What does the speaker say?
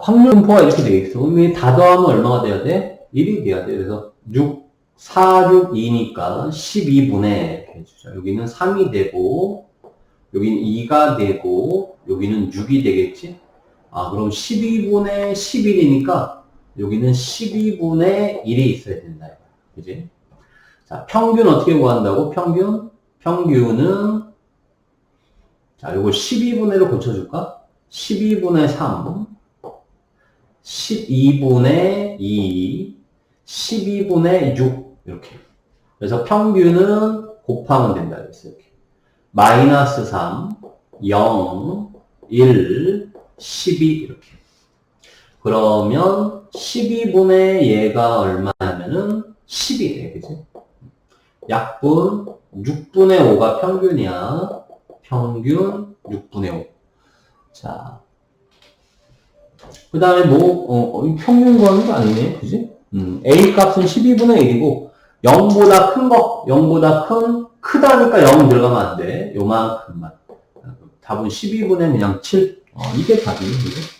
확률 분포가 이렇게 되겠어. 그럼 이다 더하면 얼마가 돼야 돼? 1이 돼야 돼. 그래서 6, 4, 6, 2니까 12분의 이렇게 해주자. 여기는 3이 되고, 여기는 2가 되고, 여기는 6이 되겠지? 아, 그럼 12분의 11이니까 여기는 12분의 1이 있어야 된다. 그지? 자, 평균 어떻게 구한다고? 평균? 평균은, 자, 요거 12분의로 고쳐줄까? 12분의 3, 12분의 2, 12분의 6, 이렇게. 그래서 평균은 곱하면 된다. 그랬어, 이렇게. 마이너스 3, 0, 1, 12, 이렇게. 그러면 12분의 얘가 얼마냐면은 10이 돼, 그지? 약분 6분의 5가 평균이야. 평균 6분의 5. 자. 그 다음에 뭐, 어, 어, 이 평균 구하는 거 아니네. 그지? 음, A 값은 12분의 1이고, 0보다 큰 거, 0보다 큰, 크다니까 0 들어가면 안 돼. 요만큼만. 답은 12분의 그냥 7. 어, 이게 답이에요. 그지?